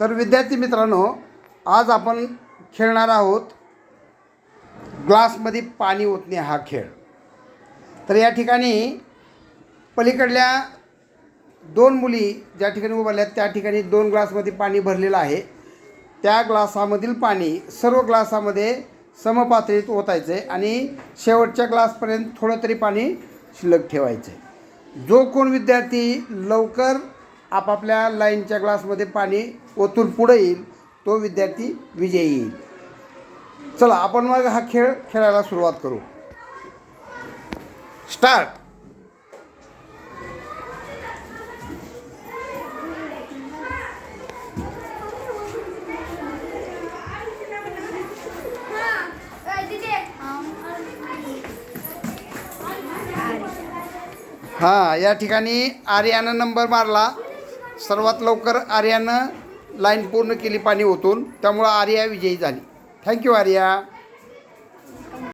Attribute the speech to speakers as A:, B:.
A: तर विद्यार्थी मित्रांनो आज आपण खेळणार आहोत ग्लासमध्ये पाणी ओतणे हा खेळ. तर या ठिकाणी पलीकडल्या दोन मुली ज्या ठिकाणी उभारल्या आहेत त्या ठिकाणी दोन ग्लासमध्ये पाणी भरलेलं आहे. त्या ग्लासामधील पाणी सर्व ग्लासामध्ये समपातळीत ओतायचं आहे आणि शेवटच्या ग्लासपर्यंत थोडं तरी पाणी शिल्लक ठेवायचं. आहे जो कोण विद्यार्थी लवकर आपापल्या लाईनच्या ग्लासमध्ये पाणी ओतून पुढे येईल तो विद्यार्थी विजयी येईल. चला आपण मग हा खेळ खेळायला सुरुवात करू. स्टार्ट हां या ठिकाणी आर्यानं नंबर मारला. सर्वात लवकर आर्यानं लाईन पूर्ण केली पाणी ओतून. त्यामुळं आर्या विजयी झाली. Thank you Arya.